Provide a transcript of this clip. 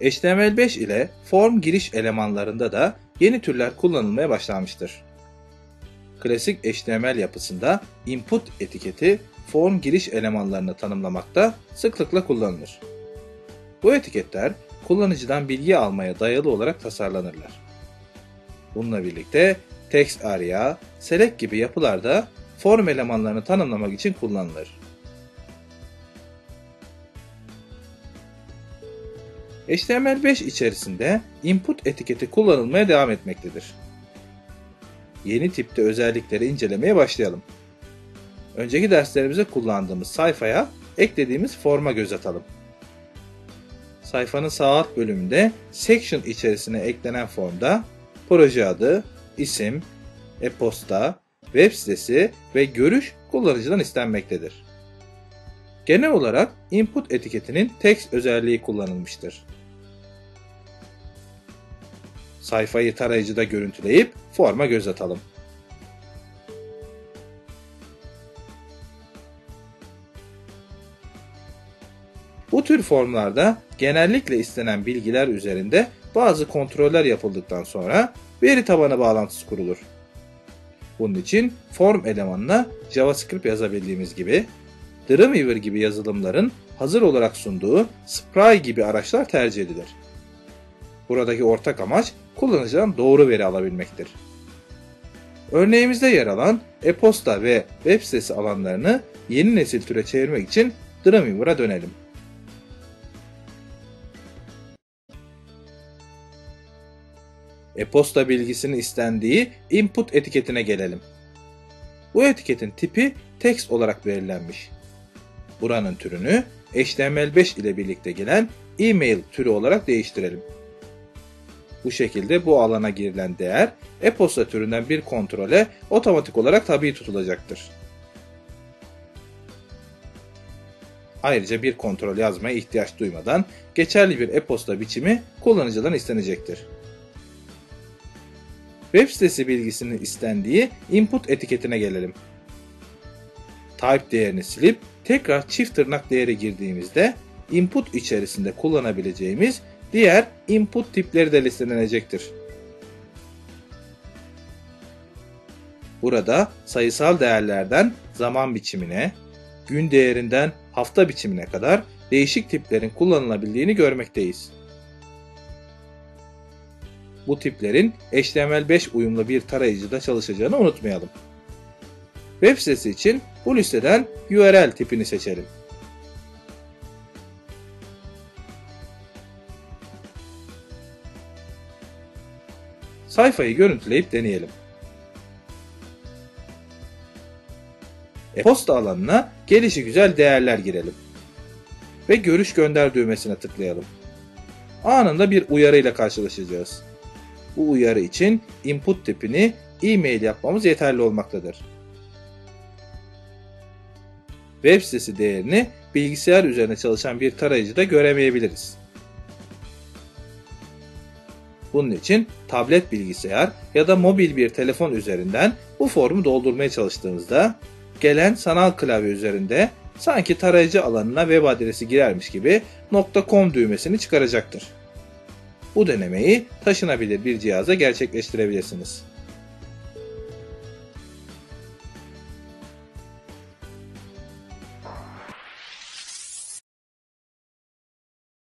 HTML5 ile form giriş elemanlarında da yeni türler kullanılmaya başlanmıştır. Klasik HTML yapısında input etiketi form giriş elemanlarını tanımlamakta sıklıkla kullanılır. Bu etiketler kullanıcıdan bilgi almaya dayalı olarak tasarlanırlar. Bununla birlikte text area, select gibi yapılarda form elemanlarını tanımlamak için kullanılır. HTML5 içerisinde input etiketi kullanılmaya devam etmektedir. Yeni tipte özellikleri incelemeye başlayalım. Önceki derslerimizde kullandığımız sayfaya eklediğimiz forma göz atalım. Sayfanın sağ alt bölümünde section içerisine eklenen formda proje adı, isim, e-posta, web sitesi ve görüş kullanıcıdan istenmektedir. Genel olarak input etiketinin text özelliği kullanılmıştır. Sayfayı tarayıcıda görüntüleyip forma göz atalım. Bu tür formlarda genellikle istenen bilgiler üzerinde bazı kontroller yapıldıktan sonra veri tabanı bağlantısı kurulur. Bunun için form elemanına JavaScript yazabildiğimiz gibi Dreamweaver gibi yazılımların hazır olarak sunduğu Spry gibi araçlar tercih edilir. Buradaki ortak amaç kullanıcıdan doğru veri alabilmektir. Örneğimizde yer alan e-posta ve web sitesi alanlarını yeni nesil türe çevirmek için Dreamweaver'a dönelim. E-posta bilgisinin istendiği input etiketine gelelim. Bu etiketin tipi text olarak belirlenmiş. Buranın türünü HTML5 ile birlikte gelen e-mail türü olarak değiştirelim. Bu şekilde bu alana girilen değer e-posta türünden bir kontrole otomatik olarak tabi tutulacaktır. Ayrıca bir kontrol yazmaya ihtiyaç duymadan geçerli bir e-posta biçimi kullanıcıdan istenecektir. Web sitesi bilgisinin istendiği input etiketine gelelim. Type değerini silip tekrar çift tırnak değeri girdiğimizde input içerisinde kullanabileceğimiz diğer input tipleri de listelenecektir. Burada sayısal değerlerden zaman biçimine, gün değerinden hafta biçimine kadar değişik tiplerin kullanılabildiğini görmekteyiz. Bu tiplerin HTML5 uyumlu bir tarayıcıda çalışacağını unutmayalım. Web sitesi için bu listeden URL tipini seçelim. Sayfayı görüntüleyip deneyelim. E-posta alanına gelişi güzel değerler girelim. Ve görüş gönder düğmesine tıklayalım. Anında bir uyarı ile karşılaşacağız. Bu uyarı için input tipini e-mail yapmamız yeterli olmaktadır. Web sitesi değerini bilgisayar üzerine çalışan bir tarayıcıda göremeyebiliriz. Bunun için tablet bilgisayar ya da mobil bir telefon üzerinden bu formu doldurmaya çalıştığımızda gelen sanal klavye üzerinde sanki tarayıcı alanına web adresi girermiş gibi .com düğmesini çıkaracaktır. Bu denemeyi taşınabilir bir cihaza gerçekleştirebilirsiniz.